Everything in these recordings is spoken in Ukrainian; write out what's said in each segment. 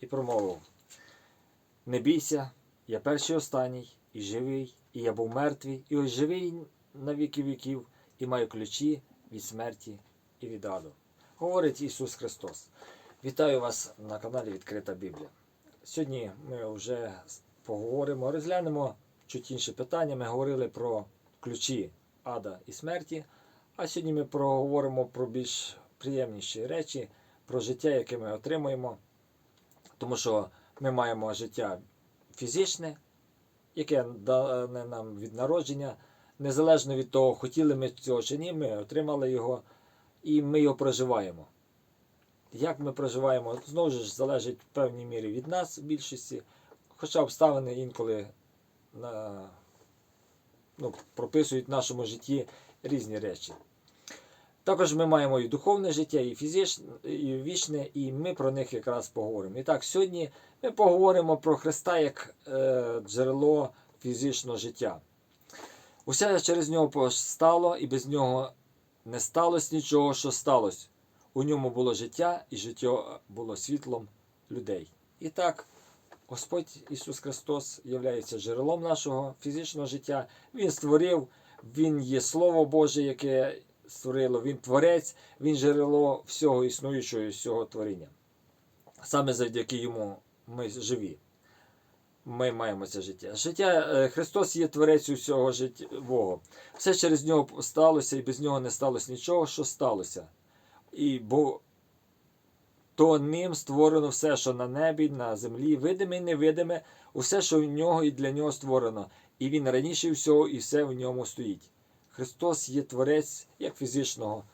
і промовив: Не бійся, я перший останній, і живий, і я був мертвий, і ось живий на віки віків, і маю ключі від смерті і від аду. Говорить Ісус Христос. Вітаю вас на каналі Відкрита Біблія. Сьогодні ми вже поговоримо, розглянемо чуть інше питання. Ми говорили про ключі ада і смерті. А сьогодні ми проговоримо про більш приємніші речі, про життя, яке ми отримуємо. Тому що ми маємо життя фізичне, яке дане нам від народження. Незалежно від того, хотіли ми цього чи ні, ми отримали його і ми його проживаємо. Як ми проживаємо, знову ж залежить в певній мірі від нас в більшості, хоча обставини інколи на, ну, прописують в нашому житті різні речі. Також ми маємо і духовне життя, і фізичне, і вічне, і ми про них якраз поговоримо. І так, сьогодні ми поговоримо про Христа як е, джерело фізичного життя. Усе через нього постало, і без нього не сталося нічого, що сталося. У ньому було життя, і життя було світлом людей. І так, Господь Ісус Христос є джерелом нашого фізичного життя. Він створив, Він є Слово Боже, яке створило, Він творець, Він джерело всього існуючого всього творіння. Саме завдяки йому ми живі. Ми маємо це життя. Життя е, Христос є творець усього життєвого. Все через нього сталося, і без нього не сталося нічого, що сталося. І бо то ним створено все, що на небі, на землі, видиме і невидиме, усе, що в нього і для нього створено. І він раніше всього, і все в ньому стоїть. Христос є творець як фізичного,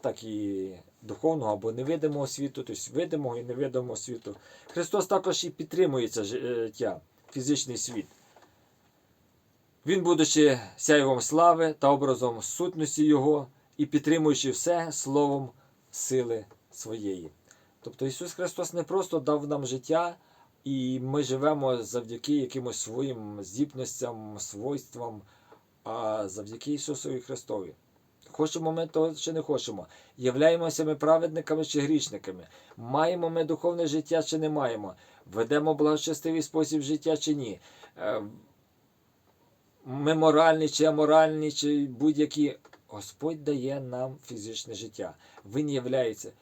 так і духовного або невидимого світу, тобто видимого і невидимого світу. Христос також і підтримує це життя, фізичний світ. Він, будучи сяйвом слави та образом сутності Його, і підтримуючи все словом сили своєї. Тобто Ісус Христос не просто дав нам життя, і ми живемо завдяки якимось своїм здібностям, свойствам, а завдяки Ісусові Христові. Хочемо ми того чи не хочемо. Являємося ми праведниками чи грішниками. Маємо ми духовне життя чи не маємо. Ведемо благочестивий спосіб життя чи ні. Е, Ми моральні чи аморальні, чи будь-які. Господь дає нам фізичне життя. Він являється.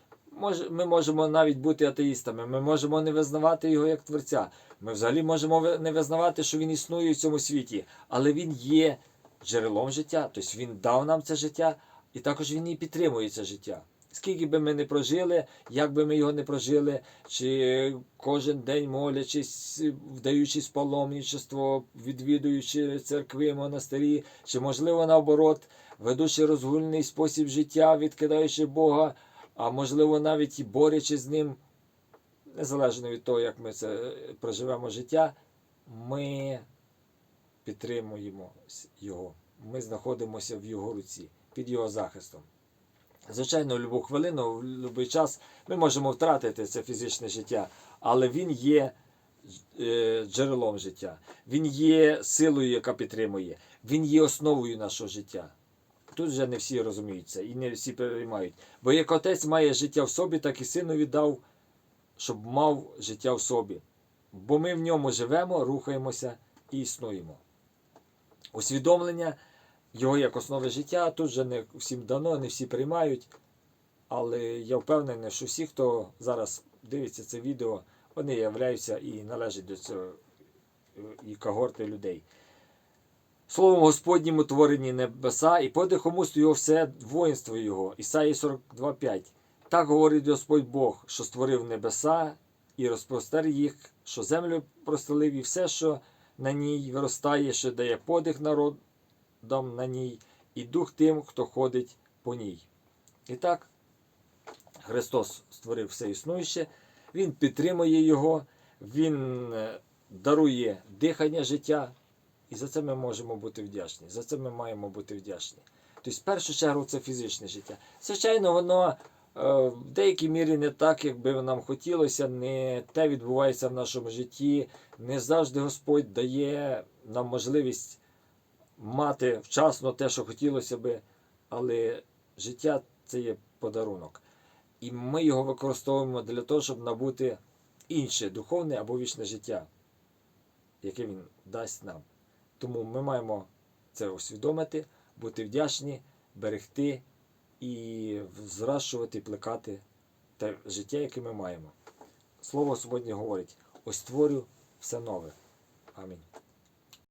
Ми можемо навіть бути атеїстами, ми можемо не визнавати його як творця. Ми взагалі можемо не визнавати, що він існує в цьому світі, але він є джерелом життя. Тобто він дав нам це життя, і також він і підтримує це життя. Скільки би ми не прожили, як би ми його не прожили, чи кожен день молячись, вдаючись паломничество, відвідуючи церкви, монастирі, чи можливо наоборот, ведучи розгульний спосіб життя, відкидаючи Бога, а можливо навіть і борючись з ним, незалежно від того, як ми це проживемо життя, ми підтримуємо його. Ми знаходимося в його руці, під його захистом. Звичайно, в будь-яку хвилину, в будь-який час ми можемо втратити це фізичне життя, але він є е, джерелом життя, він є силою, яка підтримує, він є основою нашого життя. Тут вже не всі розуміють це і не всі переймають. Бо як отець має життя в собі, так і сину віддав, щоб мав життя в собі. Бо ми в ньому живемо, рухаємося і існуємо. Усвідомлення його як основи життя тут вже не всім дано, не всі приймають. Але я впевнений, що всі, хто зараз дивиться це відео, вони являються і належать до цього і когорти людей. Словом Господнім утворені небеса, і подихом уст його все воїнство його. Ісаї 42.5. Так говорить Господь Бог, що створив небеса і розпростер їх, що землю простелив, і все, що на ній виростає, що дає подих народам на ній, і дух тим, хто ходить по ній. І так, Христос створив все існуюче, Він підтримує його, Він е, дарує дихання життя. І за це ми можемо бути вдячні. За це ми маємо бути вдячні. Тобто, в першу чергу, це фізичне життя. Звичайно, воно в деякій мірі не так, як би нам хотілося, не те відбувається в нашому житті. Не завжди Господь дає нам можливість мати вчасно те, що хотілося би, але життя це є подарунок. І ми його використовуємо для того, щоб набути інше духовне або вічне життя, яке Він дасть нам. Тому ми маємо це усвідомити, бути вдячні, берегти і зращувати, плекати те життя, яке ми маємо. Слово Господнє говорить: ось створю все нове. Амінь.